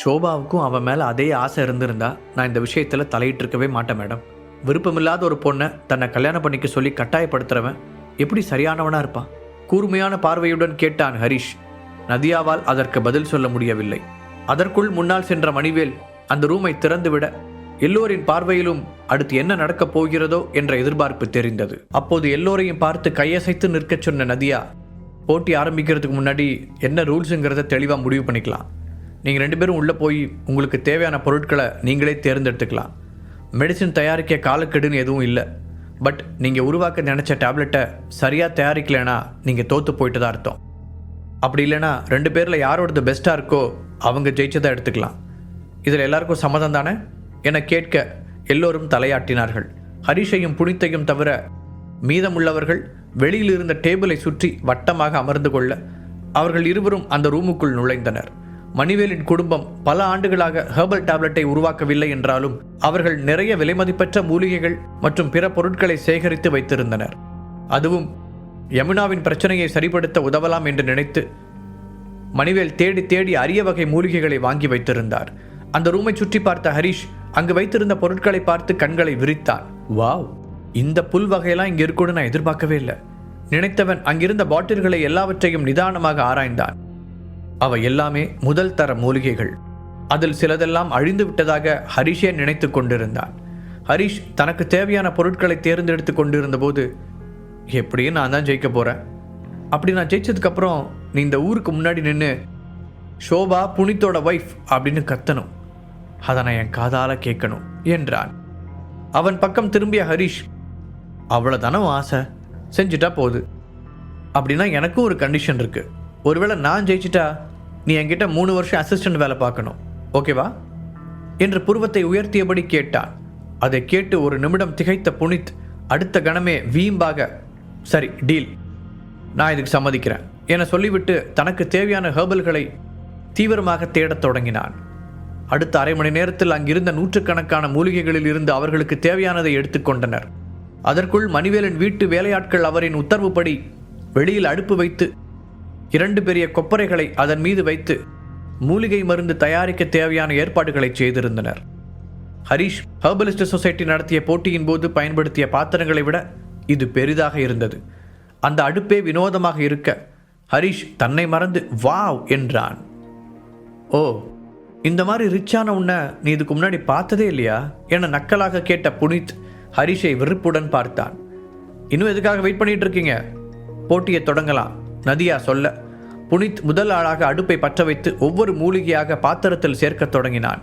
ஷோபாவுக்கும் அவன் மேலே அதே ஆசை இருந்திருந்தா நான் இந்த விஷயத்தில் தலையிட்டிருக்கவே மாட்டேன் மேடம். விருப்பமில்லாத ஒரு பொண்ணை தன்னை கல்யாணம் பண்ணிக்க சொல்லி கட்டாயப்படுத்துறவன் எப்படி சரியானவனாக இருப்பான்? கூர்மையான பார்வையுடன் கேட்டான் ஹரிஷ். நதியாவால் அதற்கு பதில் சொல்ல முடியவில்லை. அதற்குள் முன்னால் சென்ற மணிவேல் அந்த ரூமை திறந்துவிட எல்லோரின் பார்வையிலும் அடுத்து என்ன நடக்கப் போகிறதோ என்ற எதிர்பார்ப்பு தெரிந்தது. அப்போது எல்லோரையும் பார்த்து கையசைத்து நிற்கச் சொன்ன நதியா போட்டி ஆரம்பிக்கிறதுக்கு முன்னாடி என்ன ரூல்ஸுங்கிறத தெளிவாக முடிவு பண்ணிக்கலாம். நீங்கள் ரெண்டு பேரும் உள்ளே போய் உங்களுக்கு தேவையான பொருட்களை நீங்களே தேர்ந்தெடுத்துக்கலாம். மெடிசின் தயாரிக்க காலக்கெடுன்னு எதுவும் இல்லை. பட் நீங்கள் உருவாக்க நினச்ச டேப்லெட்டை சரியாக தயாரிக்கலைன்னா நீங்கள் தோற்று போயிட்டு தான் அர்த்தம். அப்படி இல்லைன்னா ரெண்டு பேரில் யாரோடது பெஸ்ட்டாக இருக்கோ அவங்க ஜெயிச்சதை எடுத்துக்கலாம். இதில் எல்லாருக்கும் சம்மதம் தானே? என கேட்க எல்லோரும் தலையாட்டினார்கள். ஹரிஷையும் புனித்தையும் தவிர மீதமுள்ளவர்கள் வெளியில் இருந்த டேபிளை சுற்றி வட்டமாக அமர்ந்து கொள்ள அவர்கள் இருவரும் அந்த ரூமுக்குள் நுழைந்தனர். மணிவேலின் குடும்பம் பல ஆண்டுகளாக ஹெர்பல் டேப்லெட்டை உருவாக்கவில்லை என்றாலும் அவர்கள் நிறைய விலைமதிப்பற்ற மூலிகைகள் மற்றும் பிற பொருட்களை சேகரித்து வைத்திருந்தனர். அதுவும் யமுனாவின் பிரச்சனையை சரிப்படுத்த உதவலாம் என்று நினைத்து மணிவேல் தேடி தேடி அரிய வகை மூலிகைகளை வாங்கி வைத்திருந்தார். அந்த ரூமை சுற்றி பார்த்த ஹரிஷ் அங்கு வைத்திருந்த பொருட்களை பார்த்து கண்களை விரித்தான். வாவ்! இந்த புல் வகையெல்லாம் இங்கே இருக்கும்னு நான் எதிர்பார்க்கவே இல்லை. நினைத்தவன் அங்கிருந்த பாட்டில்களை எல்லாவற்றையும் நிதானமாக ஆராய்ந்தான். அவை எல்லாமே முதல் தர மூலிகைகள். அதில் சிலதெல்லாம் அழிந்து விட்டதாக ஹரிஷே நினைத்து கொண்டிருந்தான். ஹரிஷ் தனக்கு தேவையான பொருட்களை தேர்ந்தெடுத்து கொண்டிருந்த போது எப்படியும் நான் தான் ஜெயிக்க போகிறேன் அப்படி நான் ஜெயிச்சதுக்கப்புறம் நீ இந்த ஊருக்கு முன்னாடி நின்று ஷோபா புனித்தோட ஒய்ஃப் அப்படின்னு கத்தணும். அதை நான் என் காதால் கேட்கணும் என்றான். அவன் பக்கம் திரும்பிய ஹரிஷ் அவ்வளோதானே ஆசை? செஞ்சுட்டா போகுது அப்படின்னா எனக்கும் ஒரு கண்டிஷன் இருக்குது ஒருவேளை நான் ஜெயிச்சிட்டா நீ என்கிட்ட மூணு வருஷம் அசிஸ்டன்ட் வேலை பார்க்கணும் ஓகேவா? என்று புருவத்தை உயர்த்தியபடி கேட்டான் அதை கேட்டு ஒரு நிமிடம் திகைத்த புனித் அடுத்த கணமே வீம்பாக சரி டீல் நான் இதுக்கு சம்மதிக்கிறேன். என சொல்லிவிட்டு தனக்கு தேவையான ஹேர்பல்களை தீவிரமாக தேடத் தொடங்கினான். அடுத்த அரை மணி நேரத்தில் அங்கிருந்த நூற்றுக்கணக்கான மூலிகைகளில் இருந்து அவர்களுக்கு தேவையானதை எடுத்துக்கொண்டனர் அதற்குள் மணிவேலன் வீட்டு வேலையாட்கள் அவரின் உத்தரவுப்படி வெளியில் அடுப்பு வைத்து இரண்டு பெரிய கொப்பரைகளை அதன் மீது வைத்து மூலிகை மருந்து தயாரிக்க தேவையான ஏற்பாடுகளை செய்திருந்தனர். ஹரிஷ் ஹெர்பலிஸ்ட் சொசைட்டி நடத்திய போட்டியின் போது பயன்படுத்திய பாத்திரங்களை விட இது பெரிதாக இருந்தது. அந்த அடுப்பே வினோதமாக இருக்க ஹரிஷ் தன்னை மறந்து வாவ் என்றான். ஓ இந்த மாதிரி ரிச்சான உன்னை நீ இதுக்கு முன்னாடி பார்த்ததே இல்லையா? என நக்கலாக கேட்ட புனித் ஹரிஷை வெறுப்புடன் பார்த்தான். இன்னும் எதுக்காக வெயிட் பண்ணிட்டு இருக்கீங்க? போட்டியை தொடங்கலாம். நதியா சொல்ல புனித் முதல் ஆளாக அடுப்பை பற்ற வைத்து ஒவ்வொரு மூலிகையாக பாத்திரத்தில் சேர்க்கத் தொடங்கினான்.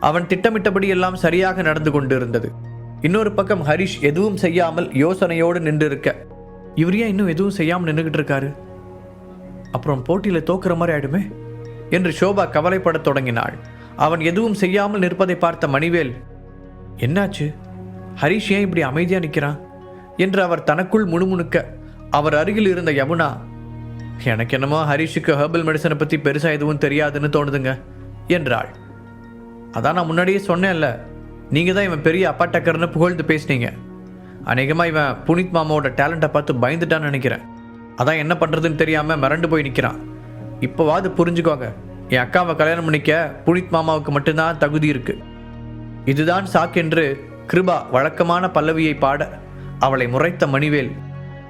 அவன் திட்டமிட்டபடி எல்லாம் சரியாக நடந்து கொண்டிருந்தது. இன்னொரு பக்கம் ஹரிஷ் எதுவும் செய்யாமல் யோசனையோடு நின்றிருக்க இவர் ஏன் இன்னும் எதுவும் செய்யாமல் நின்றுகிட்டு இருக்காரு? அப்புறம் போட்டியில் தோக்குற மாதிரி ஆயிடுமே? என்று ஷோபா கவலைப்படத் தொடங்கினாள். அவன் எதுவும் செய்யாமல் நிற்பதை பார்த்த மணிவேல் என்னாச்சு? ஹரிஷ் ஏன் இப்படி அமைதியாக நிற்கிறான் என்று அவர் தனக்குள் முணுமுணுக்க அவர் அருகில் இருந்த யமுனா எனக்கு என்னமோ ஹரிஷுக்கு ஹெர்பல் மெடிசனை பற்றி பெருசாக எதுவும் தெரியாதுன்னு தோணுதுங்க என்றாள். அதான் நான் முன்னாடியே சொன்னேன்ல நீங்கள் தான் இவன் பெரிய அப்பாட்டக்கர்னு புகழ்ந்து பேசுனீங்க. அநேகமாக இவன் புனித் மாமாவோட டேலண்ட்டை பார்த்து பயந்துட்டான்னு நினைக்கிறேன். அதான் என்ன பண்ணுறதுன்னு தெரியாமல் மிரண்டு போய் நிற்கிறான் இப்போவாது புரிஞ்சுக்கோங்க என் அக்காவை கல்யாணம் பண்ணிக்க புனித் மாமாவுக்கு மட்டும்தான் தகுதி இருக்குது இதுதான் சாக்கென்று கிருபா வழக்கமான பல்லவியை பாட அவளை முறைத்த மணிவேல்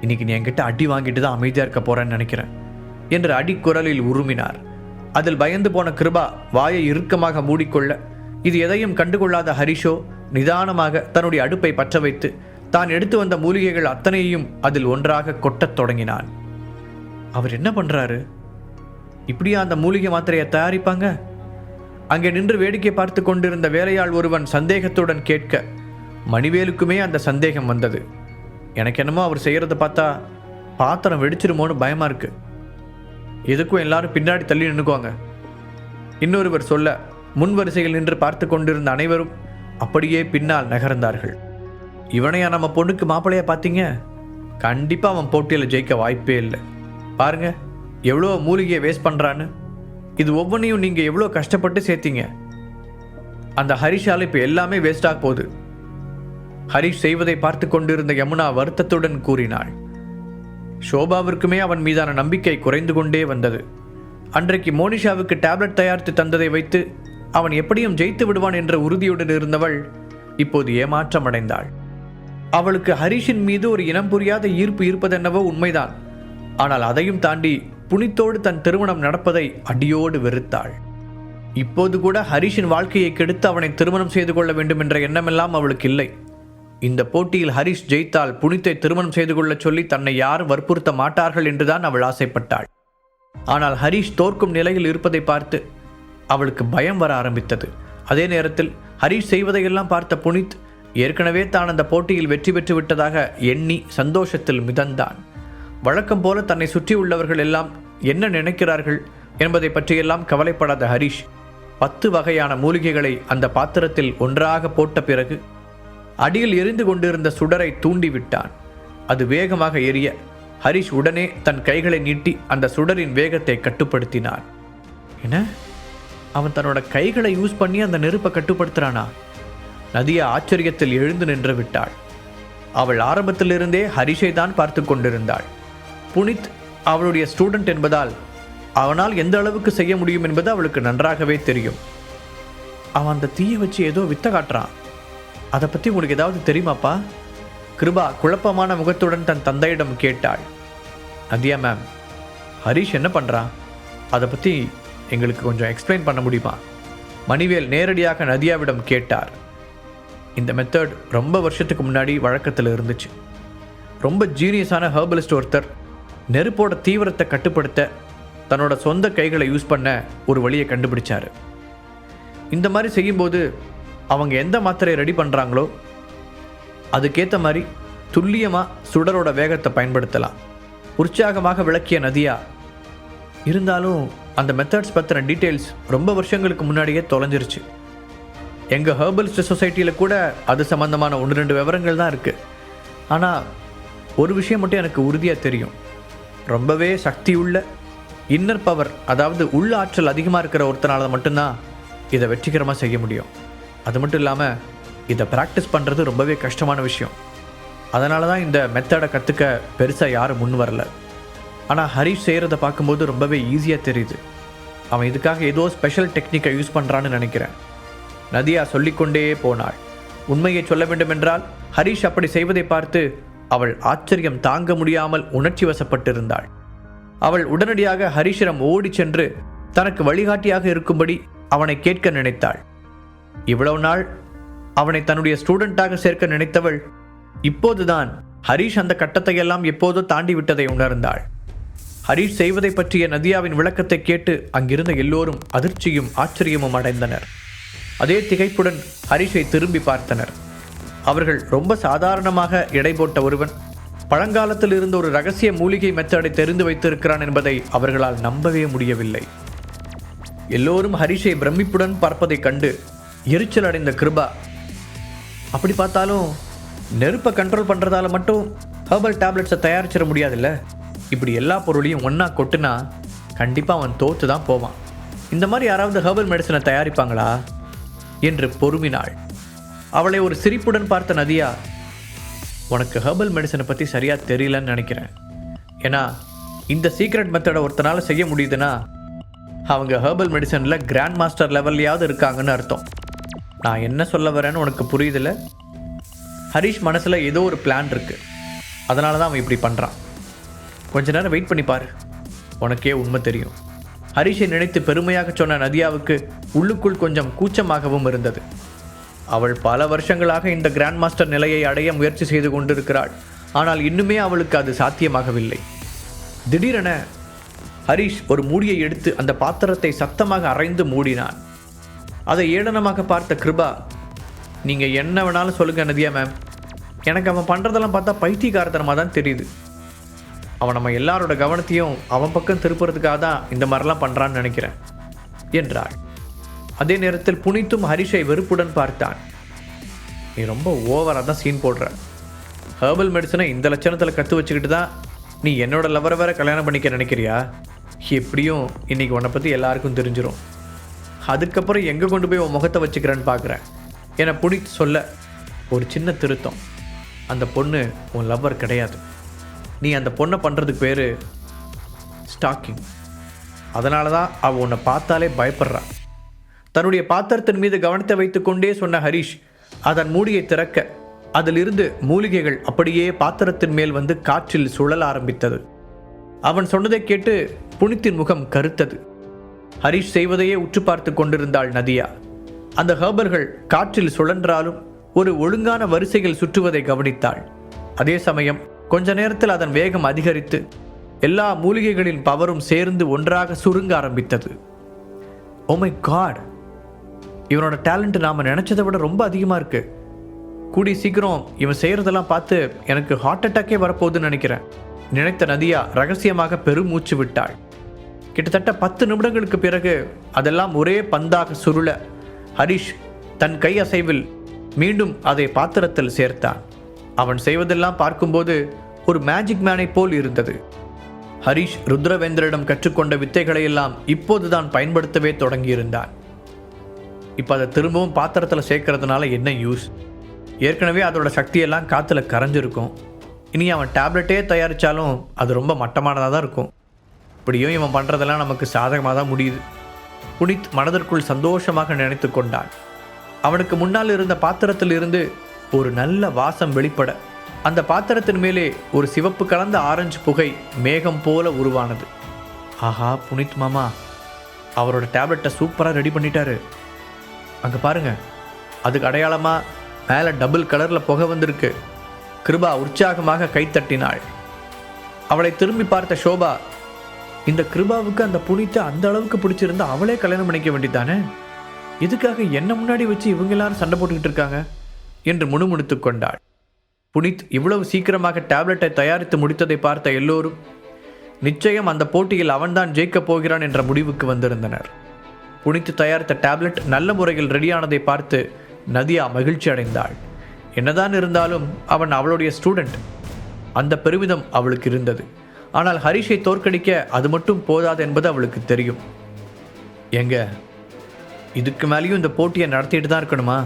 இன்னைக்கு நீ என்கிட்ட அடி வாங்கிட்டு தான் அமைதியாக இருக்க போறேன்னு நினைக்கிறேன் என்று அடிக்குரலில் உருமினார். அதில் பயந்து போன கிருபா வாயை இறுக்கமாக மூடிக்கொள்ள இது எதையும் கண்டுகொள்ளாத ஹரிஷோ நிதானமாக தன்னுடைய அடுப்பை பற்ற வைத்து தான் எடுத்து வந்த மூலிகைகள் அத்தனையையும் அதில் ஒன்றாக கொட்டத் தொடங்கினான். அவர் என்ன பண்ணுறாரு இப்படியா அந்த மூலிகை மாத்திரையை தயாரிப்பாங்க? அங்கே நின்று வேடிக்கை பார்த்து கொண்டிருந்த வேலையாள் ஒருவன் சந்தேகத்துடன் கேட்க மணிவேலுக்குமே அந்த சந்தேகம் வந்தது. எனக்கு என்னமோ அவர் செய்கிறத பார்த்தா பாத்திரம் வெடிச்சிருமோன்னு பயமாக இருக்கு. எதுக்கும் எல்லாரும் பின்னாடி தள்ளி நின்றுக்குவாங்க இன்னொருவர் சொல்ல முன் வரிசையில் நின்று பார்த்து கொண்டிருந்த அனைவரும் அப்படியே பின்னால் நகர்ந்தார்கள். இவனையா நம்ம பொண்ணுக்கு மாப்பிள்ளையா பார்த்தீங்க? கண்டிப்பாக அவன் போட்டியில் ஜெயிக்க வாய்ப்பே இல்லை. பாருங்க எவ்வளோ மூலிகையை வேஸ்ட் பண்ணுறான்னு இது ஒவ்வொன்றையும் நீங்கள் எவ்வளோ கஷ்டப்பட்டு சேர்த்தீங்க. அந்த ஹரிஷால் இப்போ எல்லாமே வேஸ்டாக போகுது. ஹரிஷ் செய்வதை பார்த்து கொண்டிருந்த யமுனா வருத்தத்துடன் கூறினாள். ஷோபாவிற்குமே அவன் மீதான நம்பிக்கை குறைந்து கொண்டே வந்தது. அன்றைக்கு மோனிஷாவுக்கு டேப்லெட் தயாரித்து தந்ததை வைத்து அவன் எப்படியும் ஜெயித்து விடுவான் என்ற உறுதியுடன் இருந்தவள் இப்போது ஏமாற்றமடைந்தாள். அவளுக்கு ஹரிஷின் மீது ஒரு இனம் புரியாத ஈர்ப்பு இருப்பதென்னவோ உண்மைதான். ஆனால் அதையும் தாண்டி புனித்தோடு தன் திருமணம் நடப்பதை அடியோடு வெறுத்தாள். இப்போது கூட ஹரிஷின் வாழ்க்கையை கெடுத்து அவனை திருமணம் செய்து கொள்ள வேண்டும் என்ற எண்ணமெல்லாம் அவளுக்கு இல்லை. இந்த போட்டியில் ஹரிஷ் ஜெயித்தால் புனித்தை திருமணம் செய்து கொள்ளச் சொல்லி தன்னை யாரும் வற்புறுத்த மாட்டார்கள் என்றுதான் அவள் ஆசைப்பட்டாள். ஆனால் ஹரிஷ் தோற்கும் நிலையில் இருப்பதை பார்த்து அவளுக்கு பயம் வர ஆரம்பித்தது. அதே நேரத்தில் ஹரிஷ் செய்வதையெல்லாம் பார்த்த புனித் ஏற்கனவே தான் அந்த போட்டியில் வெற்றி பெற்று விட்டதாக எண்ணி சந்தோஷத்தில் மிதந்தான். வழக்கம் போல தன்னை சுற்றி உள்ளவர்கள் எல்லாம் என்ன நினைக்கிறார்கள் என்பதை பற்றியெல்லாம் கவலைப்படாத ஹரிஷ் பத்து வகையான மூலிகைகளை அந்த பாத்திரத்தில் ஒன்றாக போட்ட பிறகு அடியில் எரிந்து கொண்டிருந்த சுடரை தூண்டிவிட்டான். அது வேகமாக எரிய ஹரிஷ் உடனே தன் கைகளை நீட்டி அந்த சுடரின் வேகத்தை கட்டுப்படுத்தினான். என்ன? அவன் தன்னோட கைகளை யூஸ் பண்ணி அந்த நெருப்பை கட்டுப்படுத்துகிறானா நதியா ஆச்சரியத்தில் எழுந்து நின்று விட்டாள். அவள் ஆரம்பத்திலிருந்தே ஹரிஷை தான் பார்த்து கொண்டிருந்தாள். புனித் அவளுடைய ஸ்டூடெண்ட் என்பதால் அவனால் எந்த அளவுக்கு செய்ய முடியும் என்பது அவளுக்கு நன்றாகவே தெரியும். அவன் அந்த தீயை வச்சு ஏதோ வித்த காட்டுறான். அதை பற்றி உங்களுக்கு ஏதாவது தெரியுமாப்பா? கிருபா குழப்பமான முகத்துடன் தன் தந்தையிடம் கேட்டாள். நதியா மேம் ஹரிஷ் என்ன பண்ணுறான் அதை பற்றி எங்களுக்கு கொஞ்சம் எக்ஸ்பிளைன் பண்ண முடியுமா? மணிவேல் நேரடியாக நதியாவிடம் கேட்டார். இந்த மெத்தட் ரொம்ப வருஷத்துக்கு முன்னாடி வழக்கத்தில் இருந்துச்சு. ரொம்ப ஜீனியஸான ஹெர்பலிஸ்ட் ஒருத்தர் நெருப்போட தீவிரத்தை கட்டுப்படுத்த தன்னோட சொந்த கைகளை யூஸ் பண்ண ஒரு வழியை கண்டுபிடிச்சார். இந்த மாதிரி செய்யும்போது அவங்க எந்த மாத்திரையை ரெடி பண்ணுறாங்களோ அதுக்கேற்ற மாதிரி துல்லியமாக சுடரோட வேகத்தை பயன்படுத்தலாம். உற்சாகமாக விளக்கிய நதியா இருந்தாலும் அந்த மெத்தட்ஸ் பற்றின டீட்டெயில்ஸ் ரொம்ப வருஷங்களுக்கு முன்னாடியே தொலைஞ்சிருச்சு. எங்கள் ஹெர்பலிஸ்ட் சொசைட்டியில் கூட அது சம்மந்தமான ஒன்று ரெண்டு விவரங்கள் தான் இருக்குது ஆனால் ஒரு விஷயம் மட்டும் எனக்கு உறுதியாக தெரியும். ரொம்பவே சக்தி உள்ள இன்னர் பவர் அதாவது உள்ள ஆற்றல் அதிகமாக இருக்கிற ஒருத்தனால மட்டும்தான் இதை வெற்றிகரமாக செய்ய முடியும். அது மட்டும் இல்லாமல் இதை ப்ராக்டிஸ் பண்ணுறது ரொம்பவே கஷ்டமான விஷயம். அதனால தான் இந்த மெத்தடை கற்றுக்க பெருசாக யாரும் முன் வரல. ஆனால் ஹரிஷ் செய்கிறத பார்க்கும்போது ரொம்பவே ஈஸியாக தெரியுது. அவன் இதுக்காக ஏதோ ஸ்பெஷல் டெக்னிக்கை யூஸ் பண்ணுறான்னு நினைக்கிறேன். நதியா சொல்லிக்கொண்டே போனாள். உண்மையை சொல்ல வேண்டுமென்றால் ஹரிஷ் அப்படி செய்வதை பார்த்து அவள் ஆச்சரியம் தாங்க முடியாமல் உணர்ச்சி வசப்பட்டிருந்தாள். அவள் உடனடியாக ஹரிஷிடம் ஓடிச் சென்று தனக்கு வழிகாட்டியாக இருக்கும்படி அவனை கேட்க நினைத்தாள். இவ்வளவு நாள் அவனை தன்னுடைய ஸ்டூடெண்டாக சேர்க்க நினைத்தவள் இப்போதுதான் ஹரிஷ் அந்த கட்டத்தை எல்லாம் எப்போதோ தாண்டி விட்டதை உணர்ந்தாள். ஹரிஷ் செய்வதை பற்றிய நதியாவின் விளக்கத்தை கேட்டு அங்கிருந்த எல்லோரும் அதிர்ச்சியும் ஆச்சரியமும் அடைந்தனர். அதே திகைப்புடன் ஹரிஷை திரும்பி பார்த்தனர். அவர்கள் ரொம்ப சாதாரணமாக எடை போட்ட ஒருவன் பழங்காலத்தில் இருந்த ஒரு ரகசிய மூலிகை மெத்தடை தெரிந்து வைத்திருக்கிறான் என்பதை அவர்களால் நம்பவே முடியவில்லை. எல்லோரும் ஹரிஷை பிரமிப்புடன் பார்ப்பதைக் கண்டு எரிச்சல் அடைந்த கிருபா. அப்படி பார்த்தாலும் நெருப்பை கண்ட்ரோல் பண்ணுறதால மட்டும் ஹெர்பல் டேப்லெட்ஸை தயாரிச்சிட முடியாதுல்ல? இப்படி எல்லா பொருளையும் ஒன்றா கொட்டுனா கண்டிப்பாக அவன் தோற்று தான் போவான். இந்த மாதிரி யாராவது ஹெர்பல் மெடிசனை தயாரிப்பாங்களா? என்று பொறுமினாள். அவளை ஒரு சிரிப்புடன் பார்த்த நதியா உனக்கு ஹெர்பல் மெடிசனை பற்றி சரியாக தெரியலன்னு நினைக்கிறேன். ஏன்னா இந்த சீக்ரெட் மெத்தடை ஒருத்தனால செய்ய முடியுதுன்னா அவங்க ஹெர்பல் மெடிசனில் கிராண்ட் மாஸ்டர் லெவல்லையாவது இருக்காங்கன்னு அர்த்தம். நான் என்ன சொல்ல வரேன்னு உனக்கு புரியுதில்ல ஹரிஷ் மனசில் ஏதோ ஒரு பிளான் இருக்குது அதனால தான் அவன் இப்படி பண்ணுறான் கொஞ்ச நேரம் வெயிட் பண்ணி பாரு. உனக்கே உண்மை தெரியும். ஹரிஷை நினைத்து பெருமையாக சொன்ன நதியாவுக்கு உள்ளுக்குள் கொஞ்சம் கூச்சமாகவும் இருந்தது. அவள் பல வருஷங்களாக இந்த கிராண்ட் மாஸ்டர் நிலையை அடைய முயற்சி செய்து கொண்டிருக்கிறாள். ஆனால் இன்னுமே அவளுக்கு அது சாத்தியமாகவில்லை. திடீரென ஹரிஷ் ஒரு மூடியை எடுத்து அந்த பாத்திரத்தை சத்தமாக அரைந்து மூடினான். அதை ஏளனமாக பார்த்த கிருபா நீங்கள் என்ன வேணாலும் சொல்லுங்க நதியா மேம் எனக்கு அவன் பண்ணுறதெல்லாம் பார்த்தா பைத்தியக்காரத்தனமாக தான் தெரியுது. அவன் நம்ம எல்லாரோட கவனத்தையும் அவன் பக்கம் திருப்புறதுக்காக தான் இந்த மாதிரிலாம் பண்ணுறான்னு நினைக்கிறேன் என்றாள். அதே நேரத்தில் புனித்தும் ஹரிஷை வெறுப்புடன் பார்த்தான். நீ ரொம்ப ஓவராக தான் சீன் போடுற. ஹேர்பல் மெடிசனை இந்த லட்சணத்தில் கற்று வச்சுக்கிட்டு தான் நீ என்னோட லவரை வேற கல்யாணம் பண்ணிக்க நினைக்கிறியா? எப்படியும் இன்றைக்கி உன்னை பற்றி எல்லாருக்கும் தெரிஞ்சிடும் அதுக்கப்புறம் எங்கே கொண்டு போய் உன் முகத்தை வச்சுக்கிறேன்னு பார்க்குறேன்? என்னை புனித் சொல்ல ஒரு சின்ன திருத்தம். அந்த பொண்ணு உன் லவ்வர் கிடையாது. நீ அந்த பொண்ணை பண்ணுறதுக்கு பேர் ஸ்டாக்கிங் அதனால தான் அவள் உன்னை பார்த்தாலே பயப்படுறா. தன்னுடைய பாத்திரத்தின் மீது கவனத்தை வைத்துக்கொண்டே சொன்ன ஹரிஷ் அதன் மூடியை திறக்க அதிலிருந்து மூலிகைகள் அப்படியே பாத்திரத்தின் மேல் வந்து காற்றில் சுழல ஆரம்பித்தது. அவன் சொன்னதை கேட்டு புனித்தின் முகம் கருத்தது. ஹரிஷ் செய்வதையே உற்று பார்த்து கொண்டிருந்தாள் நதியா. அந்த ஹேபர்கள் காற்றில் சுழன்றாலும் ஒரு ஒழுங்கான வரிசையில் சுற்றுவதை கவனித்தாள். அதே சமயம் கொஞ்ச நேரத்தில் அதன் வேகம் அதிகரித்து எல்லா மூலிகைகளின் பவரும் சேர்ந்து ஒன்றாக சுருங்க ஆரம்பித்தது. Oh ஓமை காட் இவனோட டேலண்ட் நாம் நினச்சதை விட ரொம்ப அதிகமாக இருக்கு. கூடி சீக்கிரம் இவன் செய்கிறதெல்லாம் பார்த்து எனக்கு ஹார்ட் அட்டாக்கே வரப்போகுதுன்னு நினைக்கிறேன். நினைத்த நதியா ரகசியமாக பெருமூச்சு விட்டாள். கிட்டத்தட்ட பத்து நிமிடங்களுக்கு பிறகு அதெல்லாம் ஒரே பந்தாக சுருள ஹரிஷ் தன் கை அசைவில் மீண்டும் அதை பாத்திரத்தில் சேர்த்தான். அவன் செய்வதெல்லாம் பார்க்கும்போது ஒரு மேஜிக் மேனை போல் இருந்தது. ஹரிஷ் ருத்ரவேந்தரிடம் கற்றுக்கொண்ட வித்தைகளையெல்லாம் இப்போதுதான் பயன்படுத்தவே தொடங்கியிருந்தான். இப்போ அதை திரும்பவும் பாத்திரத்தில் சேர்க்கறதுனால என்ன யூஸ் ஏற்கனவே அதோட சக்தியெல்லாம் காற்றுல கரைஞ்சிருக்கும். இனி அவன் டேப்லெட்டே தயாரித்தாலும் அது ரொம்ப மட்டமானதாக தான் இருக்கும். இப்படியும் இவன் பண்ணுறதெல்லாம் நமக்கு சாதகமாக தான் முடியுது. புனித் மனதிற்குள் சந்தோஷமாக நினைத்து கொண்டான். அவனுக்கு முன்னால் இருந்த பாத்திரத்தில் இருந்து ஒரு நல்ல வாசம் வெளிப்பட அந்த பாத்திரத்தின் மேலே ஒரு சிவப்பு கலந்த ஆரஞ்சு புகை மேகம் போல உருவானது. ஆஹா புனித் மாமா அவரோட டேப்லெட்டை சூப்பராக ரெடி பண்ணிட்டாரு. அங்கே பாருங்க அதுக்கு அடையாளமாக மேலே டபுள் கலரில் புகை வந்திருக்கு. கிருபா உற்சாகமாக கைத்தட்டினாள் அவளை திரும்பி பார்த்த சோபா இந்த கிருபாவுக்கு அந்த புனித்த அந்த அளவுக்கு பிடிச்சிருந்தா அவளே கல்யாணம் பண்ணிக்க வேண்டிதானே எதுக்காக என்ன முன்னாடி வச்சு இவங்க எல்லாரும் சண்டை போட்டுக்கிட்டு இருக்காங்க? என்று முணுமுணுத்து கொண்டாள். புனித் இவ்வளவு சீக்கிரமாக டேப்லெட்டை தயாரித்து முடித்ததை பார்த்த எல்லோரும் நிச்சயம் அந்த போட்டியில் அவன்தான் ஜெயிக்கப் போகிறான் என்ற முடிவுக்கு வந்திருந்தனர். புனித்து தயாரித்த டேப்லெட் நல்ல முறையில் ரெடியானதை பார்த்து நதியா மகிழ்ச்சி அடைந்தாள். என்னதான் இருந்தாலும் அவன் அவளுடைய ஸ்டூடெண்ட். அந்த பெருமிதம் அவளுக்கு இருந்தது. ஆனால் ஹரிஷை தோற்கடிக்க அது மட்டும் போதாது என்பது அவளுக்கு தெரியும். எங்க? இதுக்கு மேலேயும் இந்த போட்டியை நடத்திட்டு தான் இருக்கணுமா?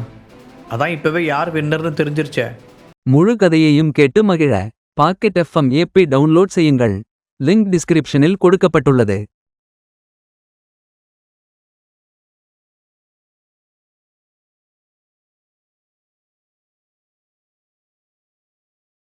அதான் இப்பவே யார் வின்னர்னு தெரிஞ்சிருச்சே. முழு கதையையும் கேட்டு மகிழ. பாக்கெட் எஃப்எம் ஏபி டவுன்லோட் செய்யுங்கள். லிங்க் டிஸ்கிரிப்ஷனில் கொடுக்கப்பட்டுள்ளது.